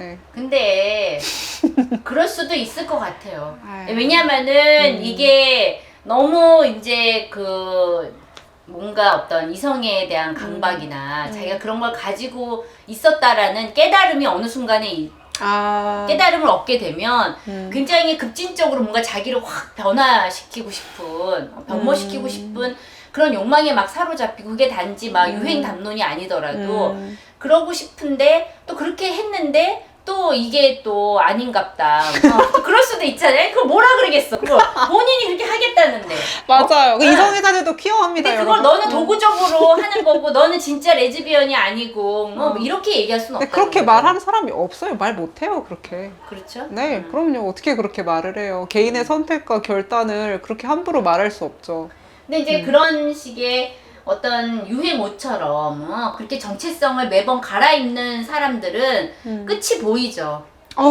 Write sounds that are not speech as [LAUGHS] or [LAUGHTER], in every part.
네. 근데 [LAUGHS] 그럴 수도 있을 것 같아요. 아유. 왜냐면은 음. 이게 너무 이제 그 뭔가 어떤 이성에 대한 강박이나 음. 자기가 그런 걸 가지고 있었다라는 깨달음이 어느 순간에 이- 아. 깨달음을 얻게 되면 음. 굉장히 급진적으로 뭔가 자기를 확 변화시키고 싶은 변모시키고 음. 싶은 그런 욕망에 막 사로잡히고 그게 단지 막 음. 유행 담론이 아니더라도 음. 그러고 싶은데 또 그렇게 했는데 또 이게 또 아닌갑다. 어, 또 [LAUGHS] 그럴 수도 있잖아요. 그걸 뭐라 그러겠어. 그거 본인이 그렇게 하겠다는데. 맞아요. 그 네. 이성애자들도 퀴어합니다. 근데 그걸 여러분. 너는 음. 도구적으로 하는 거고 너는 진짜 레즈비언이 아니고 뭐 이렇게 얘기할 수는 근데 없다. 그렇게 말하는 사람이 없어요. 말 못해요, 그렇게. 그렇죠? 네, 음. 그럼요. 어떻게 그렇게 말을 해요? 개인의 선택과 결단을 그렇게 함부로 말할 수 없죠. 근데 이제 음. 그런 식의 어떤 유행어처럼 어, 그렇게 정체성을 매번 갈아입는 사람들은 음. 끝이 보이죠. 어,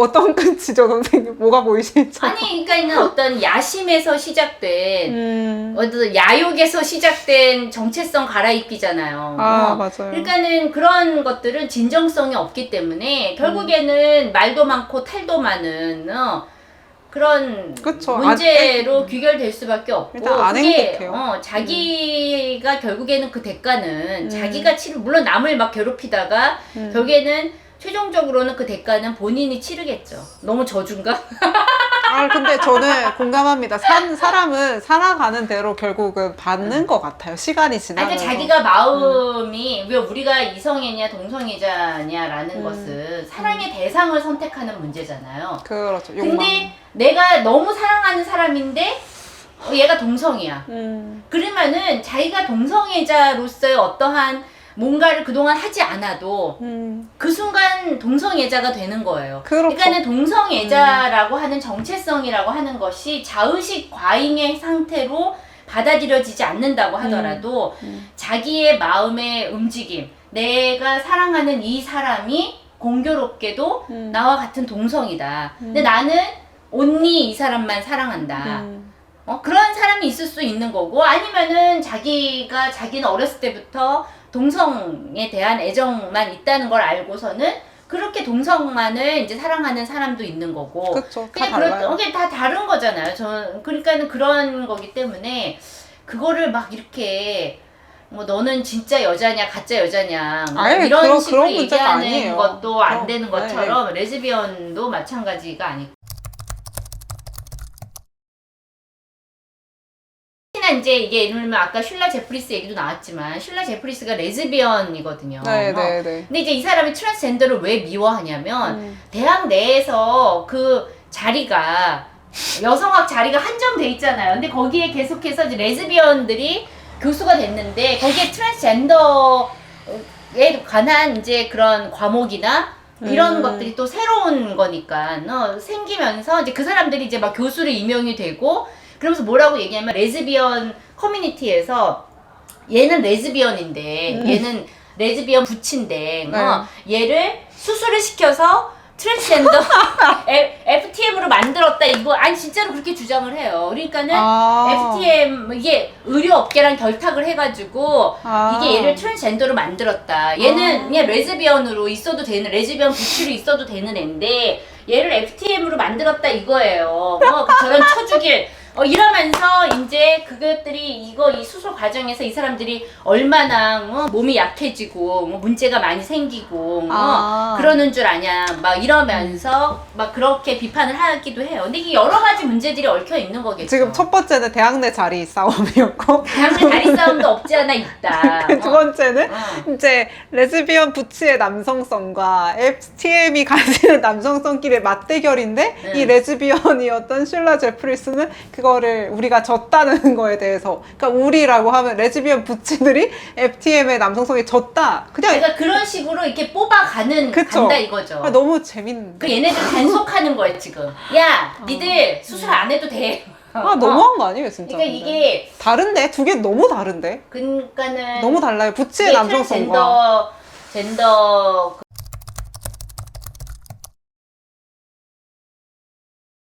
어떤 끝이죠, 선생님? 뭐가 보이시죠? 아니, 그러니까는 어떤 야심에서 시작된 음. 어떤 야욕에서 시작된 정체성 갈아입기잖아요. 아, 어. 맞아요. 그러니까는 그런 것들은 진정성이 없기 때문에 결국에는 말도 많고 탈도 많은 어, 그런 그쵸. 문제로 안- 귀결될 수밖에 없고 일단 안 그게 행복해요. 어, 자기가 결국에는 그 대가는 음. 자기가 치르 물론 남을 막 괴롭히다가 음. 결국에는 최종적으로는 그 대가는 본인이 치르겠죠. 너무 저준가? [LAUGHS] 아, 근데 저는 공감합니다. 산 사람은 살아가는 대로 결국은 받는 것 같아요. 시간이 아니, 지나면서. 그러니까 자기가 마음이 왜 우리가 이성애냐 동성애자냐라는 음. 것은 사랑의 대상을 선택하는 문제잖아요. 그렇죠. 욕망. 근데 내가 너무 사랑하는 사람인데 어, 얘가 동성이야. 음. 그러면은 자기가 동성애자로서의 어떠한 뭔가를 그동안 하지 않아도 음. 그 순간 동성애자가 되는 거예요. 그렇죠. 그러니까는 동성애자라고 하는 정체성이라고 하는 것이 자의식 과잉의 상태로 받아들여지지 않는다고 하더라도 음. 자기의 마음의 움직임, 내가 사랑하는 이 사람이 공교롭게도 음. 나와 같은 동성이다. 근데 나는 온니 이 사람만 사랑한다. 음. 어, 그런 사람이 있을 수 있는 거고 아니면은 자기가 자기는 어렸을 때부터 동성에 대한 애정만 있다는 걸 알고서는 그렇게 동성만을 이제 사랑하는 사람도 있는 거고 그렇죠. 다 달라요. 그게 다 다른 거잖아요. 저 그러니까는 그런 거기 때문에 그거를 막 이렇게 뭐 너는 진짜 여자냐 가짜 여자냐 뭐 아예 이런 그런- 식으로 그런 문제가 얘기하는 아니에요. 것도 안 그럼, 되는 네, 것처럼 레즈비언도 마찬가지가 아니고 특히나 이제 이게 예를 들면 아까 슐라 제프리스 얘기도 나왔지만 슐라 제프리스가 레즈비언이거든요. 네, 어. 네, 네. 근데 이제 이 사람이 트랜스젠더를 왜 미워하냐면 음. 대학 내에서 그 자리가 여성학 자리가 한정돼 있잖아요. 근데 거기에 계속해서 이제 레즈비언들이 교수가 됐는데 거기에 트랜스젠더에 관한 이제 그런 과목이나 이런 음. 것들이 또 새로운 거니까 어, 생기면서 이제 그 사람들이 이제 막 교수로 임명이 되고 그러면서 뭐라고 얘기하면 레즈비언 커뮤니티에서 얘는 레즈비언인데 음. 얘는 레즈비언 부친데 네. 어, 얘를 수술을 시켜서 트랜스젠더 [LAUGHS] FTM으로 만들었다 이거 아니 진짜로 그렇게 주장을 해요. 그러니까는 아. FTM 이게 의료 업계랑 결탁을 해가지고 아. 이게 얘를 트랜스젠더로 만들었다. 얘는 아. 그냥 레즈비언으로 있어도 되는 레즈비언 부치로 있어도 되는 애인데 얘를 FTM으로 만들었다 이거예요. 뭐 저런 [LAUGHS] 쳐주길 어, 이러면서 이제 그것들이 이거 이 수술 과정에서 이 사람들이 얼마나 어, 몸이 약해지고 뭐 문제가 많이 생기고 어, 아. 그러는 줄 아냐 막 이러면서 막 그렇게 비판을 하기도 해요. 근데 이게 여러 가지 문제들이 얽혀 있는 거겠죠. 지금 첫 번째는 대학 내 자리 싸움이었고 대학내 다리 싸움도 없지 않아 있다. 그 [LAUGHS] 두 어. 번째는 어. 이제 레즈비언 부츠의 남성성과 FTM이 가지는 남성성끼리의 맞대결인데 네. 이 레즈비언이었던 슐라 제프리스는 그거 를 우리가 졌다는 [LAUGHS] 거에 대해서 그러니까 우리라고 하면 레즈비언 부츠들이 FTM의 남성성이 졌다 그냥 그러니까 그런 식으로 이렇게 뽑아가는 그쵸. 간다 이거죠. 아, 너무 재밌는데 그 얘네들 단속하는 거예요 지금. 야, 니들 수술 안 해도 돼. 아 어. 너무한 거 아니에요 진짜 그러니까 근데. 이게 다른데 두 개 너무 다른데 그러니까는 너무 달라요 부츠의 이게 남성성과 트랜스젠더 젠더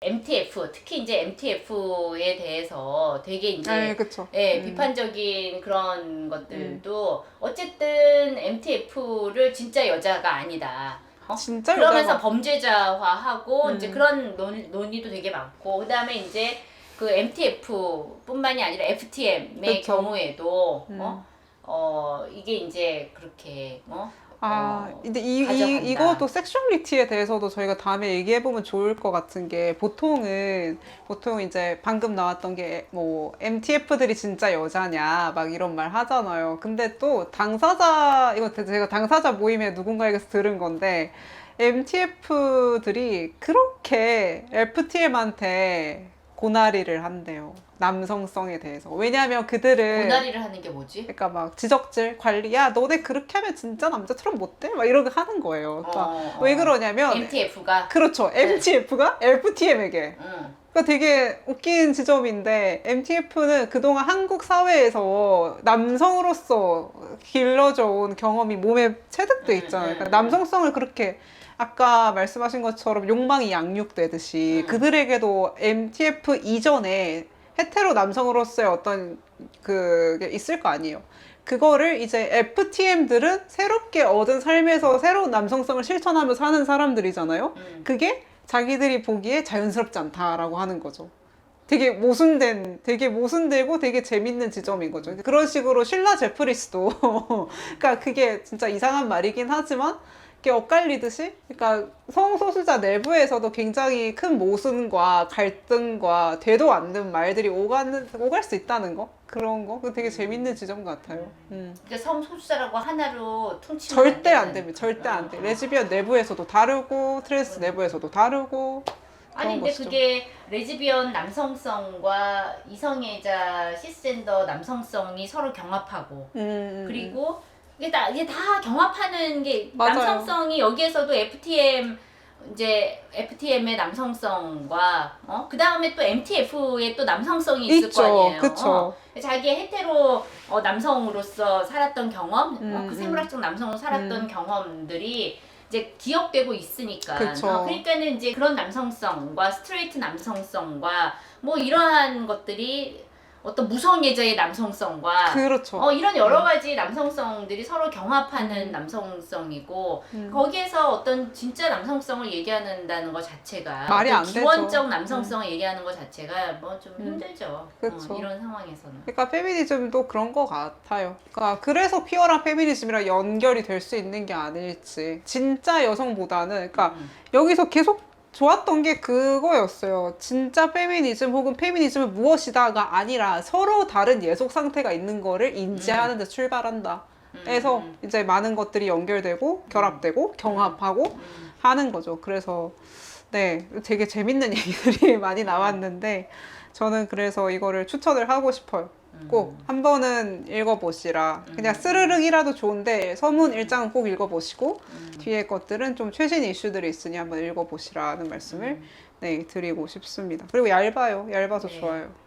MTF 특히 이제 MTF에 대해서 되게 이제 네 그쵸 예, 음. 비판적인 그런 것들도 어쨌든 MTF를 진짜 여자가 아니다. 어? 진짜 그러면서 여자가- 범죄자화하고 음. 이제 그런 논, 논의도 되게 많고 그다음에 이제 그 MTF뿐만이 아니라 FTM의 그쵸. 경우에도 음. 어? 어 이게 이제 그렇게 어? 아, 어, 근데 이, 가져간다. 이, 이것도 섹슈얼리티에 대해서도 저희가 다음에 얘기해보면 좋을 것 같은 게 보통은, 보통 이제 방금 나왔던 게 뭐, MTF들이 진짜 여자냐, 막 이런 말 하잖아요. 근데 또 당사자, 이거 제가 당사자 모임에 누군가에게서 들은 건데, MTF들이 그렇게 FTM한테 고나리를 한대요. 남성성에 대해서. 왜냐하면 그들은. 고나리를 하는 게 뭐지? 그러니까 막 지적질 관리 야 너네 그렇게 하면 진짜 남자처럼 못돼 막 이러고 하는 거예요. 그러니까 어, 왜 어. 그러냐면 MTF가 그렇죠 MTF가 FTM에게 응. 그러니까 되게 웃긴 지점인데 MTF는 그동안 한국 사회에서 남성으로서 길러져 온 경험이 몸에 체득돼 음, 있잖아요. 음, 그러니까 음. 남성성을 그렇게 아까 말씀하신 것처럼 욕망이 양육되듯이 음. 그들에게도 MTF 이전에 헤테로 남성으로서의 어떤 그게 있을 거 아니에요. 그거를 이제 FTM들은 새롭게 얻은 삶에서 새로운 남성성을 실천하며 사는 사람들이잖아요. 음. 그게 자기들이 보기에 자연스럽지 않다라고 하는 거죠. 되게 모순된, 되게 모순되고 되게 재밌는 지점인 거죠. 그런 식으로 신라 제프리스도, [LAUGHS] 그러니까 그게 진짜 이상한 말이긴 하지만, 이게 엇갈리듯이, 그러니까 성소수자 내부에서도 굉장히 큰 모순과 갈등과 되도 않는 말들이 오가는, 오갈 수 있다는 거? 그런 거? 그거 되게 재밌는 지점 같아요. 음. 그러니까 성소수자라고 하나로 퉁치면 절대 안. 됩니다. 절대 안 돼. 어. 레즈비언 내부에서도 다르고, 트랜스 내부에서도 다르고, 아니 그런 근데 것이죠. 그게 레즈비언 남성성과 이성애자 시스젠더 남성성이 서로 경합하고 음, 그리고 이게 다 이게 다 경합하는 게 맞아요. 남성성이 여기에서도 FTM 이제 FTM의 남성성과 어? 그 다음에 또 MTF의 또 남성성이 있을 있죠. 거 아니에요. 그쵸. 어. 자기의 헤테로 어, 남성으로서 살았던 경험, 어, 음, 그 생물학적 남성으로 살았던 경험들이 이제 기억되고 있으니까. 그쵸. 어, 그러니까는 이제 그런 남성성과 스트레이트 남성성과 뭐 이러한 것들이 어떤 무성 예자의 남성성과 그렇죠. 어, 이런 여러 가지 남성성들이 서로 경합하는 남성성이고 음. 거기에서 어떤 진짜 남성성을 얘기하는다는 것 자체가 말이 안 되죠. 기원적 남성성을 얘기하는 것 자체가 뭐좀 음. 힘들죠. 그쵸. 어, 이런 상황에서는. 그러니까 페미니즘도 그런 것 같아요. 그러니까 그래서 피어랑 페미니즘이랑 연결이 될 수 있는 게 아닐지. 진짜 여성보다는 그러니까 음. 여기서 계속 좋았던 게 그거였어요. 진짜 페미니즘 혹은 페미니즘은 무엇이다가 아니라 서로 다른 예속 상태가 있는 거를 인지하는 데 출발한다. 해서 음. 이제 많은 것들이 연결되고 결합되고 경합하고 음. 하는 거죠. 그래서 네, 되게 재밌는 [LAUGHS] 얘기들이 많이 나왔는데 저는 그래서 이거를 추천을 하고 싶어요. 꼭 한 번은 읽어보시라. 그냥 음. 스르륵이라도 좋은데 서문 일장은 꼭 읽어보시고 음. 뒤에 것들은 좀 최신 이슈들이 있으니 한번 읽어보시라는 말씀을 네, 드리고 싶습니다. 그리고 얇아요. 얇아서 네. 좋아요.